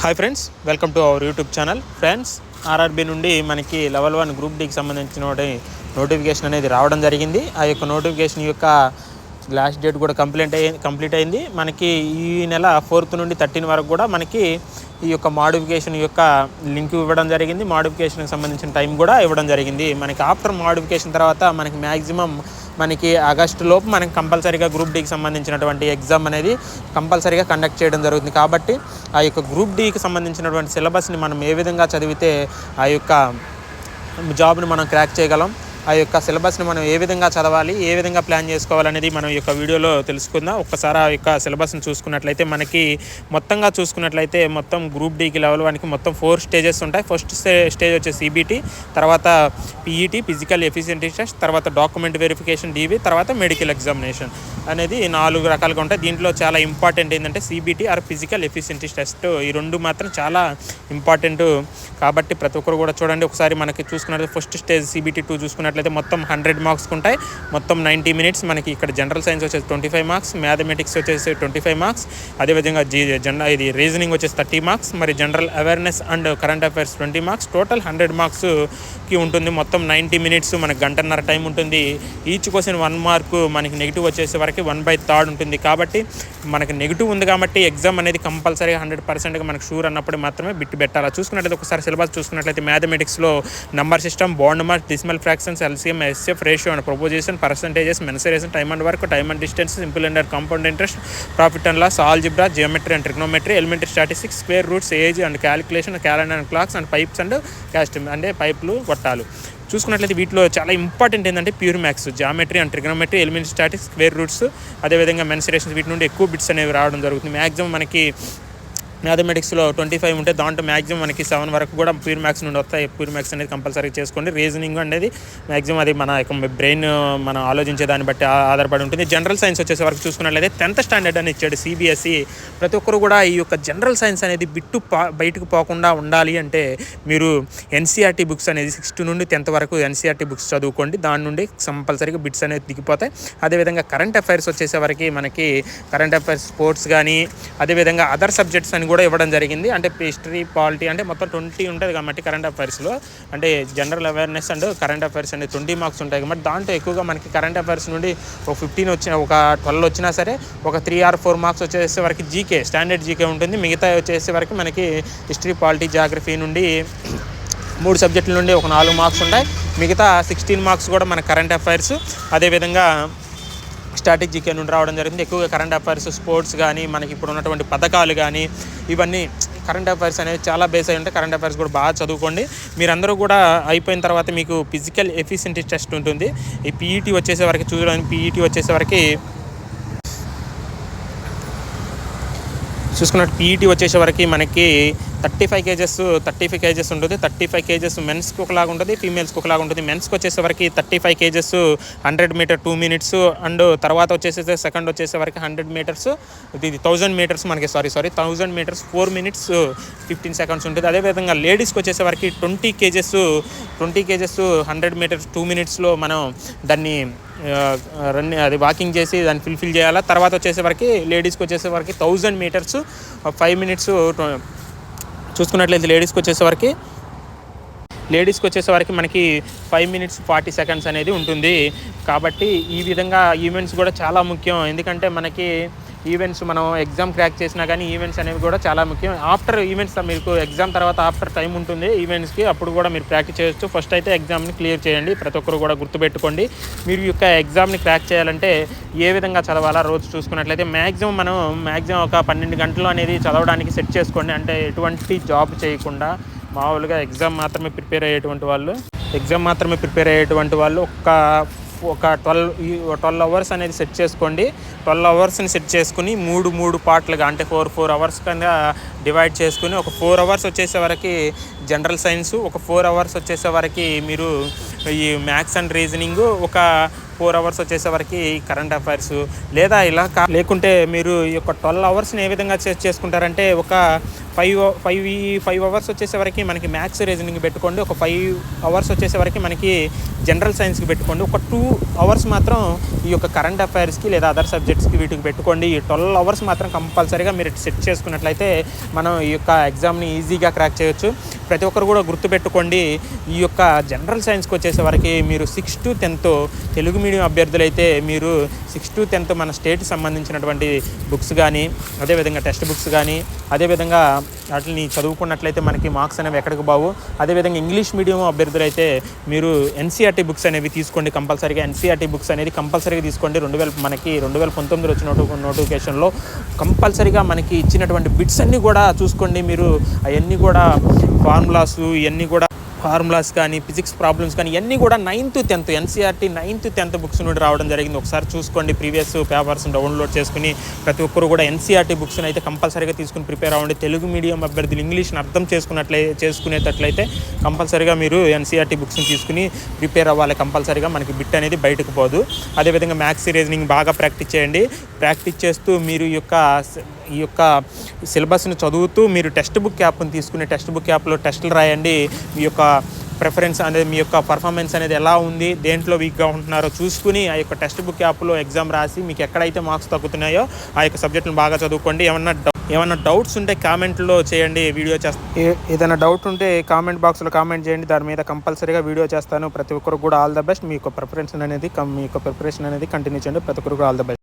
Hi friends welcome to our YouTube channel friends RRB నుండి మనకి level one group డికి సంబంధించిన notification అనేది రావడం జరిగింది. ఆ యొక్క నోటిఫికేషన్ యొక్క లాస్ట్ డేట్ కూడా కంప్లీట్ అయ్యి కంప్లీట్ అయింది. మనకి ఈ నెల ఫోర్త్ నుండి థర్టీన్ వరకు కూడా మనకి ఈ యొక్క మాడిఫికేషన్ యొక్క లింక్ ఇవ్వడం జరిగింది. మాడిఫికేషన్కి సంబంధించిన టైం కూడా ఇవ్వడం జరిగింది. మనకి ఆఫ్టర్ మాడిఫికేషన్ తర్వాత మనకి మ్యాక్సిమం మనకి ఆగస్టు లోపు మనకి కంపల్సరీగా గ్రూప్ డీకి సంబంధించినటువంటి ఎగ్జామ్ అనేది కంపల్సరీగా కండక్ట్ చేయడం జరుగుతుంది. కాబట్టి ఆ యొక్క గ్రూప్ డీకి సంబంధించినటువంటి సిలబస్ని మనం ఏ విధంగా చదివితే ఆ యొక్క జాబ్ని మనం క్రాక్ చేయగలం. ఆ యొక్క సిలబస్ని మనం ఏ విధంగా చదవాలి ఏ విధంగా ప్లాన్ చేసుకోవాలనేది మనం యొక్క వీడియోలో తెలుసుకుందాం. ఒక్కసారి ఆ యొక్క సిలబస్ని చూసుకున్నట్లయితే మనకి మొత్తంగా చూసుకున్నట్లయితే మొత్తం గ్రూప్ డీకి లెవెల్ వన్కి మొత్తం ఫోర్ స్టేజెస్ ఉంటాయి. ఫస్ట్ స్టేజ్ వచ్చేసి సిబిటీ తర్వాత పీఈటీ ఫిజికల్ ఎఫిషియన్సీ టెస్ట్ తర్వాత డాక్యుమెంట్ వెరిఫికేషన్ డీవీ తర్వాత మెడికల్ ఎగ్జామినేషన్. అనేది నాలుగు రకాలుగా ఉంటాయి. దీంట్లో చాలా ఇంపార్టెంట్ ఏంటంటే CBT or physical efficiency test ఈ రెండు మాత్రం చాలా ఇంపార్టెంట్ కాబట్టి ప్రతి ఒక్కరు కూడా చూడండి. ఒకసారి మనకి చూసుకున్నట్లయితే ఫస్ట్ స్టేజ్ సీబీటీ టూ చూసుకున్నట్లయితే మొత్తం హండ్రెడ్ మార్క్స్ ఉంటాయి. మొత్తం నైంటీ మినిట్స్ మనకి ఇక్కడ జనరల్ సైన్స్ వచ్చేసి ట్వంటీ ఫైవ్ మార్క్స్ మ్యాథమెటిక్స్ వచ్చేసి ట్వంటీ ఫైవ్ మార్క్స్ అదేవిధంగా జీ జన ఇది రీజనింగ్ వచ్చేసి థర్టీ మార్క్స్ మరి general awareness and current affairs twenty marks total hundred మార్క్స్కి ఉంటుంది. మొత్తం నైంటీ మినిట్స్ మనకి గంటన్నర టైం ఉంటుంది. ఈచ్ క్వశ్చన్ వన్ మార్క్ మనకి నెగిటివ్ వచ్చేసే వరకు వన్ బై థర్డ్ ఉంటుంది కాబట్టి మనకి నెగిటివ్ ఉంది కాబట్టి ఎగ్జామ్ అనేది కంపల్సరీగా హండ్రెడ్ పర్సెంట్గా మనకు షూర్ అన్నప్పుడు మాత్రమే బిట్ పెట్టాలి? చూసుకున్నట్లయితే ఒకసారి సిలబస్ చూసుకున్నట్లయితే మ్యాథమెటిక్స్లో number system bond mark decimal fractions LCM SF ratio and proposition percentages mensuration time and work time and distance simple and compound interest profit and loss algebra geometry and trigonometry elementary statistics square roots age and calculation calendar and clocks and pipes and cast అంటే పైప్లు కొట్టాలు. చూసుకున్నట్లయితే వీటిలో చాలా important ఏంటంటే pure maths geometry and trigonometry element statics square roots అదేవిధంగా mensurations వీటి నుండి ఎక్కువ బిట్స్ అనేవి రావడం జరుగుతుంది. మ్యాక్సిమం మనకి మ్యాథమెటిక్స్లో ట్వంటీ ఫైవ్ ఉంటే దాంట్లో మ్యాక్సిమం మనకి సెవెన్ వరకు కూడా ప్యూర్ మ్యాథ్స్ నుండి వస్తాయి. ప్యూర్ మ్యాథ్స్ అనేది కంపల్సరీ చేసుకోండి. రీజనింగ్ అనేది మ్యాక్సిమం అది మన యొక్క బ్రెయిన్ మనం ఆలోచించే దాన్ని బట్టి ఆధారపడి ఉంటుంది. జనరల్ సైన్స్ వచ్చేసే వరకు చూసుకున్నట్లయితే టెన్త్ స్టాండర్డ్ అని ఇచ్చాడు సిబిఎస్ఈ. ప్రతి ఒక్కరు కూడా ఈ యొక్క జనరల్ సైన్స్ అనేది బిట్టు బయటకు పోకుండా ఉండాలి అంటే మీరు ఎన్సీఆర్టీ బుక్స్ అనేది సిక్స్త్ నుండి టెన్త్ వరకు ఎన్సీఆర్టీ బుక్స్ చదువుకోండి. దాని నుండి కంపల్సరీగా బిట్స్ అనేది దిగిపోతాయి. అదేవిధంగా కరెంట్ అఫైర్స్ వచ్చేసే వరకు మనకి కరెంట్ అఫైర్స్ స్పోర్ట్స్ కానీ అదేవిధంగా అదర్ సబ్జెక్ట్స్ అని కూడా ఇవ్వడం జరిగింది. అంటే హిస్టరీ పాలిటీ అంటే మొత్తం ట్వంటీ ఉంటుంది కాబట్టి కరెంట్ అఫైర్స్లో అంటే general awareness and current affairs and twenty marks ఉంటాయి కాబట్టి దాంట్లో ఎక్కువగా మనకి కరెంట్ అఫైర్స్ నుండి ఒక ఫిఫ్టీన్ వచ్చిన ఒక ట్వెల్వ్ వచ్చినా సరే ఒక త్రీ ఆర్ ఫోర్ మార్క్స్ వచ్చేసే వరకు జీకే స్టాండర్డ్ జీకే ఉంటుంది. మిగతా వచ్చేసే వరకు మనకి హిస్టరీ పాలిటీ జాగ్రఫీ నుండి మూడు సబ్జెక్టుల నుండి ఒక నాలుగు మార్క్స్ ఉంటాయి. మిగతా సిక్స్టీన్ మార్క్స్ కూడా మన కరెంట్ అఫైర్స్ అదేవిధంగా స్టాటిక్ జీకే నుండి రావడం జరిగింది. ఎక్కువగా కరెంట్ అఫైర్స్ స్పోర్ట్స్ కానీ మనకి ఇప్పుడు ఉన్నటువంటి పథకాలు కానీ ఇవన్నీ కరెంట్ అఫైర్స్ అనేవి చాలా బేస్ అయి ఉంటాయి. కరెంట్ అఫైర్స్ కూడా బాగా చదువుకోండి. మీరందరూ కూడా అయిపోయిన తర్వాత మీకు ఫిజికల్ ఎఫిషియన్సీ టెస్ట్ ఉంటుంది. ఈ పీఈటీ వచ్చేసేవరకు చూడండి పీఈటీ వచ్చేసేవరకు చూసుకున్నట్టు పీఈటీ వచ్చేసేవరకు మనకి thirty five kgs thirty five kgs ఉంటుంది. థర్టీ ఫైవ్ కేజెస్ మెన్స్కి ఒకలాగా ఉంటుంది ఫీమేల్స్కి ఒకలాగా ఉంటుంది. మెన్స్కి వచ్చేసే వరకు thirty five kgs hundred metre two minutes and తర్వాత వచ్చేసే సెకండ్ వచ్చేసేవరకు హండ్రెడ్ మీటర్స్. ఇది థౌజండ్ మీటర్స్ మనకి sorry sorry thousand metres four minutes fifteen seconds ఉంటుంది. అదేవిధంగా లేడీస్కి వచ్చేసేవరకు twenty kgs twenty kgs hundred metres two మినిట్స్లో మనం దాన్ని రన్ అది వాకింగ్ చేసి దాన్ని ఫుల్ఫిల్ చేయాలా? తర్వాత వచ్చేసేవరకు లేడీస్కి వచ్చేసేవరకు థౌజండ్ మీటర్స్ ఫైవ్ మినిట్స్ చూసుకున్నట్లయితే లేడీస్కి వచ్చేసరికి లేడీస్కి వచ్చేసరికి మనకి ఫైవ్ మినిట్స్ ఫార్టీ సెకండ్స్ అనేది ఉంటుంది. కాబట్టి ఈ విధంగా ఈవెంట్స్ కూడా చాలా ముఖ్యం. ఎందుకంటే మనకి ఈవెంట్స్ మనం ఎగ్జామ్ క్రాక్ చేసినా కానీ ఈవెంట్స్ అనేవి కూడా చాలా ముఖ్యం. ఆఫ్టర్ ఈవెంట్స్ మీకు ఎగ్జామ్ తర్వాత ఆఫ్టర్ టైం ఉంటుంది. ఈవెంట్స్కి అప్పుడు కూడా మీరు ప్రాక్టీస్ చేయొచ్చు. ఫస్ట్ అయితే ఎగ్జామ్ని క్లియర్ చేయండి. ప్రతి ఒక్కరు కూడా గుర్తుపెట్టుకోండి. మీరు యొక్క ఎగ్జామ్ని క్రాక్ చేయాలంటే ఏ విధంగా చదవాలా రోజు చూసుకున్నట్లయితే మ్యాక్సిమం మనం మ్యాక్సిమం ఒక పన్నెండు గంటలు అనేది చదవడానికి సెట్ చేసుకోండి. అంటే ఎటువంటి జాబ్ చేయకుండా మామూలుగా ఎగ్జామ్ మాత్రమే ప్రిపేర్ అయ్యేటువంటి వాళ్ళు ఎగ్జామ్ మాత్రమే ప్రిపేర్ అయ్యేటువంటి వాళ్ళు ఒక ఒక ట్వెల్వ్ ట్వెల్వ్ అవర్స్ అనేది సెట్ చేసుకోండి. ట్వెల్వ్ అవర్స్ని సెట్ చేసుకుని మూడు మూడు పార్ట్లుగా అంటే ఫోర్ ఫోర్ అవర్స్ కింద డివైడ్ చేసుకుని ఒక ఫోర్ అవర్స్ వచ్చేసే వరకు జనరల్ సైన్స్ ఒక ఫోర్ అవర్స్ వచ్చేసే వరకు మీరు ఈ మ్యాథ్స్ అండ్ రీజనింగ్ ఒక ఫోర్ అవర్స్ వచ్చేసరికి కరెంట్ అఫైర్స్ లేదా ఇలా కా- లేకుంటే మీరు ఈ యొక్క ట్వెల్వ్ అవర్స్ని ఏ విధంగా చేసుకుంటారంటే ఒక ఫైవ్ ఫైవ్ ఫైవ్ అవర్స్ వచ్చేసరికి మనకి మ్యాథ్స్ రీజనింగ్ పెట్టుకోండి ఒక ఫైవ్ అవర్స్ వచ్చేసరికి మనకి జనరల్ సైన్స్కి పెట్టుకోండి ఒక టూ అవర్స్ మాత్రం ఈ యొక్క కరెంట్ అఫైర్స్కి లేదా అదర్ సబ్జెక్ట్స్కి వీటికి పెట్టుకోండి. ఈ ట్వెల్వ్ అవర్స్ మాత్రం కంపల్సరీగా మీరు సెట్ చేసుకున్నట్లయితే మనం ఈ యొక్క ఎగ్జామ్ని ఈజీగా క్రాక్ చేయొచ్చు. ప్రతి ఒక్కరు కూడా గుర్తుపెట్టుకోండి ఈ యొక్క జనరల్ సైన్స్కి వచ్చేసరికి మీరు six to tenth Telugu medium అభ్యర్థులైతే మీరు సిక్స్ టు టెన్త్ మన స్టేట్ సంబంధించినటువంటి బుక్స్ కానీ అదేవిధంగా టెక్స్ట్ బుక్స్ కానీ అదేవిధంగా వాటిని చదువుకున్నట్లయితే మనకి మార్క్స్ అనేవి ఎక్కడికి బావు. అదేవిధంగా ఇంగ్లీష్ మీడియం అభ్యర్థులైతే మీరు ఎన్సీఆర్టీ బుక్స్ అనేవి తీసుకోండి కంపల్సరీగా. ఎన్సీఆర్టీ బుక్స్ అనేది కంపల్సరీగా తీసుకోండి. రెండు వేల మనకి రెండు వేల పంతొమ్మిదిలో వచ్చిన నోటిఫికేషన్లో కంపల్సరీగా మనకి ఇచ్చినటువంటి బిట్స్ అన్నీ కూడా చూసుకోండి మీరు. అవన్నీ కూడా ఫార్ములాస్ ఇవన్నీ కూడా ఫార్ములాస్ కానీ ఫిజిక్స్ ప్రాబ్లమ్స్ కానీ ఇవన్నీ కూడా ninth tenth NCERT ninth tenth books నుండి రావడం జరిగింది. ఒకసారి చూసుకోండి ప్రీవియస్ పేపర్స్ డౌన్లోడ్ చేసుకుని ప్రతి ఒక్కరు కూడా ఎన్సీఆర్టీ బుక్స్ని అయితే కంపల్సరీగా తీసుకుని ప్రిపేర్ అవ్వండి. తెలుగు మీడియం అభ్యర్థులు ఇంగ్లీష్ని అర్థం చేసుకున్నట్లే చేసుకునేటట్లయితే కంపల్సరీగా మీరు ఎన్సీఆర్టీ బుక్స్ని తీసుకుని ప్రిపేర్ అవ్వాలి. కంపల్సరీగా మనకి బిట్ అనేది బయటకు పోదు. అదేవిధంగా మ్యాథ్స్ రీజనింగ్ బాగా ప్రాక్టీస్ చేయండి. ప్రాక్టీస్ చేస్తూ మీరు యొక్క ఈ యొక్క సిలబస్ని చదువుతూ మీరు టెక్స్ట్ బుక్ యాప్ని తీసుకుని టెక్స్ట్ బుక్ యాప్లో టెస్టులు రాయండి. మీ యొక్క ప్రిఫరెన్స్ అనేది మీ యొక్క పర్ఫార్మెన్స్ అనేది ఎలా ఉంది దేంట్లో వీక్గా ఉంటున్నారో చూసుకుని ఆ యొక్క టెక్స్ట్ బుక్ యాప్లో ఎగ్జామ్ రాసి మీకు ఎక్కడైతే మార్క్స్ తగ్గుతున్నాయో ఆ యొక్క సబ్జెక్టును బాగా చదువుకోండి. ఏమన్నా ఏమన్నా డౌట్స్ ఉంటే కామెంట్లో చేయండి వీడియో చేస్తాను ఏదైనా డౌట్ ఉంటే కామెంట్ బాక్స్లో కామెంట్ చేయండి. దాని మీద కంపల్సరీగా వీడియో చేస్తాను. ప్రతి ఒక్కరు కూడా ఆల్ ద బెస్ట్. మీ యొక్క ప్రిఫరెన్స్ అనేది మీ యొక్క ప్రిపరేషన్ అనేది కంటిన్యూ చేయండి. ప్రతి ఒక్కరు కూడా ఆల్ ద బెస్ట్.